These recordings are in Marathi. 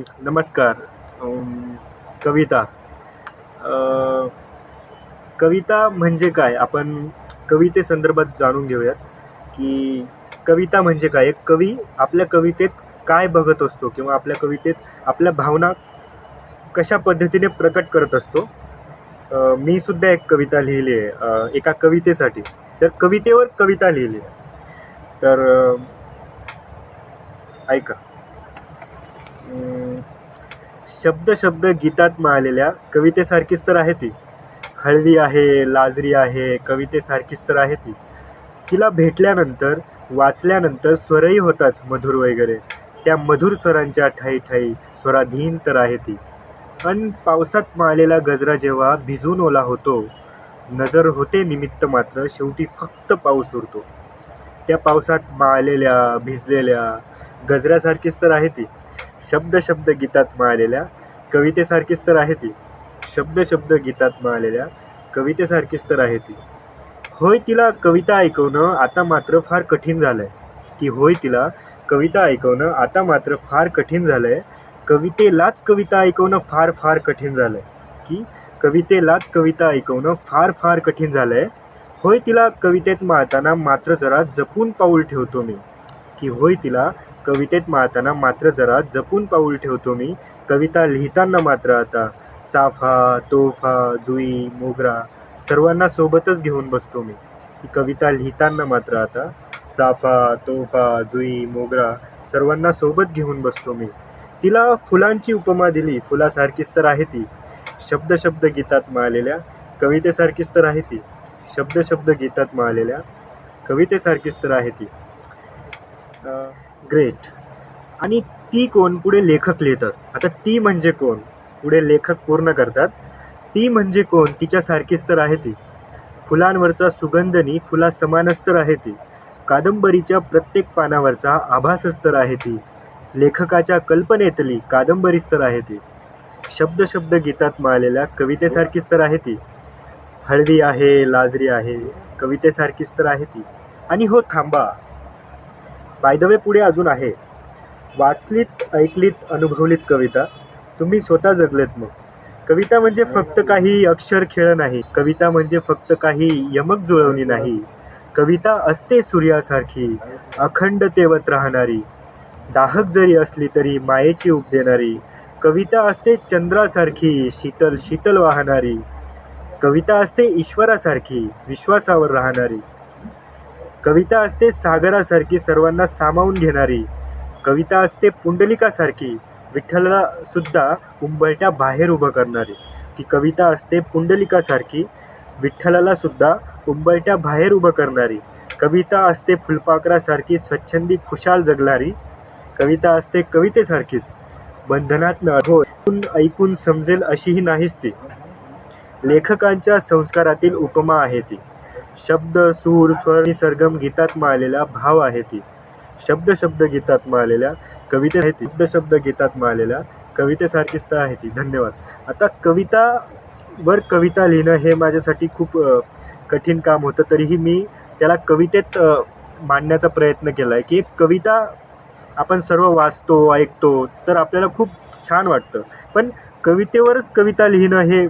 नमस्कार. कविता. कविता म्हणजे काय? आपण कविते संदर्भात जाणून घेऊयात की कविता म्हणजे काय? एक कवी आपल्या कवितेत काय बघत असतो किंवा आपल्या कवितेत आपल्या भावना कशा पद्धतीने प्रकट करत असतो? मी सुद्धा एक कविता लिहिली आहे एका कवितेसाठी. तर कवितेवर कविता लिहिली आहे. तर ऐका. शब्दशब्द शब्द शब्द गीतात माळलेल्या कवितेसारखीच तर आहे ती. हळवी आहे लाजरी आहे कवितेसारखीच तर आहे ती. तिला भेटल्यानंतर वाचल्यानंतर स्वरही होतात मधुर वगैरे. त्या मधुर स्वरांच्या ठाई ठाई स्वराधीन तर आहे ती. अन पावसात माळलेला गजरा जेव्हा भिजून ओला होतो नजर होते निमित्त मात्र शेवटी फक्त पाऊस उरतो. त्या पावसात माळलेल्या भिजलेल्या गजऱ्यासारखीच तर आहे ती. शब्द शब्द गीतात माळलेल्या कवितेसारखीच तर आहे ती. शब्द शब्द गीतात माळलेल्या कवितेसारखीच तर आहे ती. होय तिला कविता ऐकवणं आता मात्र फार कठीण झालं आहे की होय तिला कविता ऐकवणं आता मात्र फार कठीण झालं आहे कवितेलाच कविता ऐकवणं फार फार कठीण झालं आहे की कवितेलाच कविता ऐकवणं फार फार कठीण झालं आहे होय तिला कवितेत माळताना मात्र जरा जपून पाऊल ठेवतो मी. की होय तिला कवितेत माळताना मात्र जरा जपून पाऊल ठेवतो मी. कविता लिहिताना मात्र आता. चाफा तोफा जुई मोगरा सर्वांना सोबतच घेऊन बसतो मी. ही कविता लिहिताना मात्र आता. चाफा तोफा जुई मोगरा सर्वांना सोबत घेऊन बसतो मी. तिला फुलांची उपमा दिली. फुलासारखीच तर आहे ती. शब्द शब्द गीतात माळलेल्या कवितेसारखीच तर आहे ती. शब्द शब्द गीतात माळलेल्या कवितेसारखीच तर आहे ती. ग्रेट आणि ती कोण? पुढे लेखक लिहितात. आता ती म्हणजे कोण? पुढे लेखक पूर्ण करतात. ती म्हणजे कोण? तिच्यासारखीच तर आहे ती. फुलांवरचा सुगंधनी फुला समानच तर आहे ती. कादंबरीच्या प्रत्येक पानावरचा आभासच तर आहे ती. लेखकाच्या कल्पनेतली कादंबरीच तर आहे ती. शब्द शब्द गीतात माळलेल्या कवितेसारखीच तर आहे ती. हळदी आहे लाजरी आहे कवितेसारखीच तर आहे ती. आणि हो थांबा. बाय द वे पुढे अजून आहे. वाचलीत ऐकलीत अनुभवलीत कविता. तुम्ही स्वतः जगलेत मग. कविता म्हणजे फक्त काही अक्षर खेळ नाही. कविता म्हणजे फक्त काही यमक जुळवणी नाही. कविता असते सूर्यासारखी अखंड तेवत राहणारी. दाहक जरी असली तरी मायेची उप देणारी. कविता असते चंद्रासारखी शीतल शीतल वाहणारी. कविता असते ईश्वरासारखी विश्वासावर राहणारी. कविता असते सागरासारखी सर्वांना सामावून घेणारी. कविता असते पुंडलिकासारखी विठ्ठलाला सुद्धा उंबरट्या बाहेर उभं करणारी. की कविता असते पुंडलिकासारखी विठ्ठलाला सुद्धा उंबरट्या बाहेर उभं करणारी. कविता असते फुलपाखरासारखी स्वच्छंदी खुशाल जगणारी. कविता असते कवितेसारखीच बंधनात न हो ऐकून ऐकून समजेल अशीही नाहीच ती. लेखकांच्या संस्कारातील उपमा आहे ती. शब्द सूर स्वर निसर्गम गीतात माळलेला भाव आहे ती. शब्द शब्द गीतात माळलेल्या कविते आहे ती. शब्द शब्द गीतात माळलेल्या कवितेसारखीच तर आहे ती. धन्यवाद. आता कविता वर कविता लिहिणं हे माझ्यासाठी खूप कठीण काम होतं. तरीही मी त्याला कवितेत मांडण्याचा प्रयत्न केला आहे की एक कविता आपण सर्व वाचतो ऐकतो तर आपल्याला खूप छान वाटतं. पण कवितेवरच कविता लिहिणं हे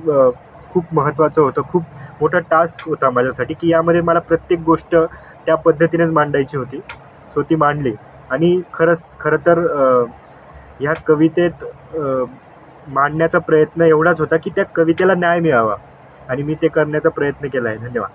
खूप महत्त्वाचं होतं. खूप मोठा टास्क होता माझ्यासाठी की यामध्ये मला प्रत्येक गोष्ट त्या पद्धतीनेच मांडायची होती. सो ती मांडली. आणि खरंच खरं तर ह्या कवितेत मांडण्याचा प्रयत्न एवढाच होता की त्या कवितेला न्याय मिळावा. आणि मी ते करण्याचा प्रयत्न केला आहे. धन्यवाद.